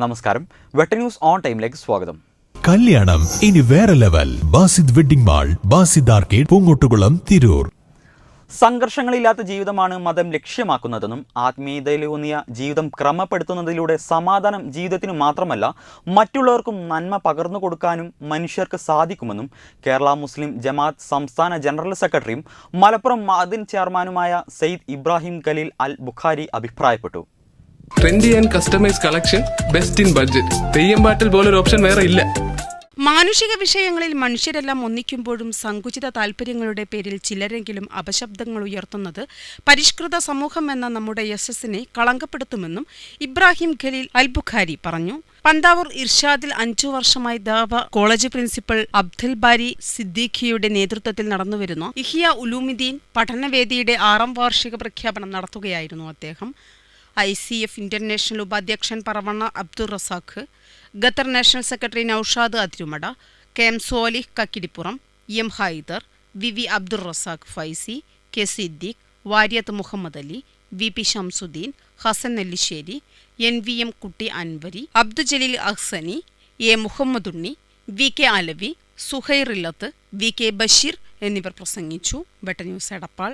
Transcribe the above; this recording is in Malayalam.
നമസ്കാരം. വെട്ട ന്യൂസ് ഓൺ ടൈമിലേക്ക് സ്വാഗതം. കല്യാണം ഇനി വേറെ level. Basid wedding mall Basid arcade Poongottukulam Tirur. സംഘർഷങ്ങളില്ലാത്ത ജീവിതമാണ് മതം ലക്ഷ്യമാക്കുന്നതെന്നും ആത്മീയതയിലൂന്നിയ ജീവിതം ക്രമപ്പെടുത്തുന്നതിലൂടെ സമാധാനം ജീവിതത്തിന് മാത്രമല്ല മറ്റുള്ളവർക്കും നന്മ പകർന്നു കൊടുക്കാനും മനുഷ്യർക്ക് സാധിക്കുമെന്നും കേരള മുസ്ലിം ജമാഅത്ത് സംസ്ഥാന ജനറൽ സെക്രട്ടറിയും മലപ്പുറം മാദിൻ ചെയർമാനുമായ സെയ്ദ് ഇബ്രാഹിം ഖലീൽ അൽ ബുഖാരി അഭിപ്രായപ്പെട്ടു. Trendy and customise collection best in budget Theyyam പാട്ടിൽ പോലൊരു ഓപ്ഷൻ വേറെ ഇല്ല. മാനുഷിക വിഷയങ്ങളിൽ മനുഷ്യരെല്ലാം ഒന്നിക്കുമ്പോഴും സങ്കുചിത താൽപര്യങ്ങളുടെ പേരിൽ ചിലരെങ്കിലും അപശബ്ദങ്ങൾ ഉയർത്തുന്നത് പരിഷ്കൃത സമൂഹം എന്ന നമ്മുടെ യശസ്സിനെ കളങ്കപ്പെടുത്തുമെന്നും ഇബ്രാഹിം ഖലീൽ അൽബുഖാരി പറഞ്ഞു. പന്താവൂർ ഇർഷാദിൽ അഞ്ചു വർഷമായി ദാവ കോളേജ് പ്രിൻസിപ്പൽ അബ്ദുൽ ബാരി സിദ്ദീഖിയുടെ നേതൃത്വത്തിൽ നടന്നുവരുന്ന. ഇഹിയ ഉലൂമിദ്ദീൻ പഠനവേദിയുടെ ആറാം വാർഷിക പ്രഖ്യാപനം നടത്തുകയായിരുന്നു അദ്ദേഹം. ഐ സി എഫ് ഇന്റർനാഷണൽ ഉപാധ്യക്ഷൻ Paravanna Abdul Razak Qatar national secretary Naushad Athirumada K M Solih Kakkidippuram M Haider V V Abdul Razak Faizy K Siddique Variyath Muhammad Ali V P Shamsuddin Hasan Nellissery N V M Kutty Anwari Abdu Jaleel Ahsani A Muhammadunni V K Alavi Suhairillath V K Basheer എന്നിവർ പ്രസംഗിച്ചു. വെട്ട ന്യൂസ് എടപ്പാൾ.